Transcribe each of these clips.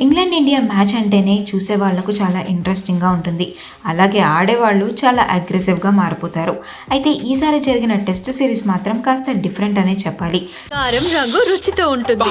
England India match అంటేనే చూసే వాళ్ళకు చాలా ఇంట్రెస్టింగ్గా ఉంటుంది. అలాగే ఆడేవాళ్ళు చాలా అగ్రెసివ్గా మారిపోతారు. అయితే ఈసారి జరిగిన టెస్ట్ సిరీస్ మాత్రం కాస్త డిఫరెంట్ అనే చెప్పాలి. కారం రంగు రుచితో ఉంటుంది.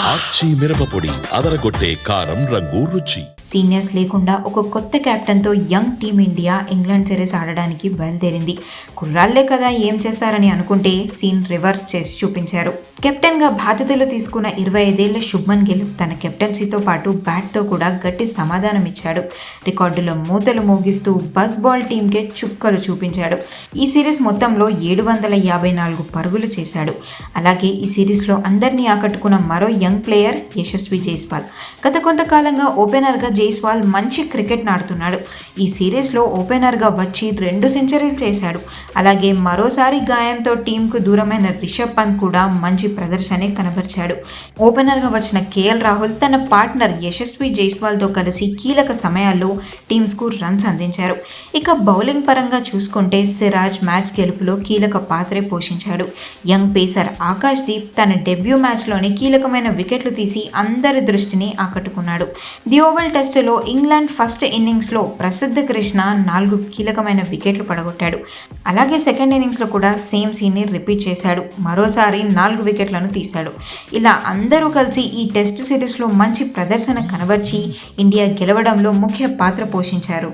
మిరపపొడి అదరగొట్టే కారం రంగు రుచి. సీనియర్స్ లేకుండా ఒక కొత్త కెప్టెన్తో young team India England series ఆడడానికి బయలుదేరింది. కుర్రాళ్ళే కదా ఏం చేస్తారని అనుకుంటే సీన్ రివర్స్ చేసి చూపించారు. కెప్టెన్గా బాధ్యతలు తీసుకున్న ఇరవై ఐదేళ్ళ శుభ్మన్ గిల్ తన కెప్టెన్సీతో పాటు బ్యాట్తో కూడా గట్టి సమాధానం ఇచ్చాడు. రికార్డులో మూతలు మోగిస్తూ బస్ బాల్ టీంకే చుక్కలు చూపించాడు. ఈ సిరీస్ మొత్తంలో ఏడు వందల యాభై నాలుగు పరుగులు చేశాడు. అలాగే ఈ సిరీస్లో అందరినీ ఆకట్టుకున్న మరో యంగ్ ప్లేయర్ యశస్వి జైస్వాల్. గత కొంతకాలంగా ఓపెనర్గా జైస్వాల్ మంచి క్రికెట్ ఆడుతున్నాడు. ఈ సిరీస్లో ఓపెనర్గా వచ్చి రెండు సెంచరీలు చేశాడు. అలాగే మరోసారి గాయంతో టీంకు దూరమైన రిషబ్ పంత్ కూడా మంచి ప్రదర్శనే కనబరిచాడు. ఓపెనర్గా వచ్చిన కేఎల్ రాహుల్ తన పార్ట్నర్ యశస్వి జైస్వాల్తో కలిసి కీలక సమయాల్లో టీమ్స్కు రన్స్ అందించారు. ఇక బౌలింగ్ పరంగా చూసుకుంటే సిరాజ్ మ్యాచ్ గెలుపులో కీలక పాత్రే పోషించాడు. యంగ్ పేసర్ ఆకాష్ దీప్ తన డెబ్యూ మ్యాచ్లోనే కీలకమైన వికెట్లు తీసి అందరి దృష్టిని ఆకట్టుకున్నాడు. ది ఓవల్ టెస్టులో ఇంగ్లాండ్ ఫస్ట్ ఇన్నింగ్స్లో ప్రసిద్ధ కృష్ణ నాలుగు కీలకమైన వికెట్లు పడగొట్టాడు. అలాగే సెకండ్ ఇన్నింగ్స్లో కూడా సేమ్ సీన్ని రిపీట్ చేశాడు. మరోసారి నాలుగు వికెట్లను తీశాడు. ఇలా అందరూ కలిసి ఈ టెస్ట్ సిరీస్లో మంచి ప్రదర్శన కవర్చి ఇండియా గెలవడంలో ముఖ్య పాత్ర పోషించారు.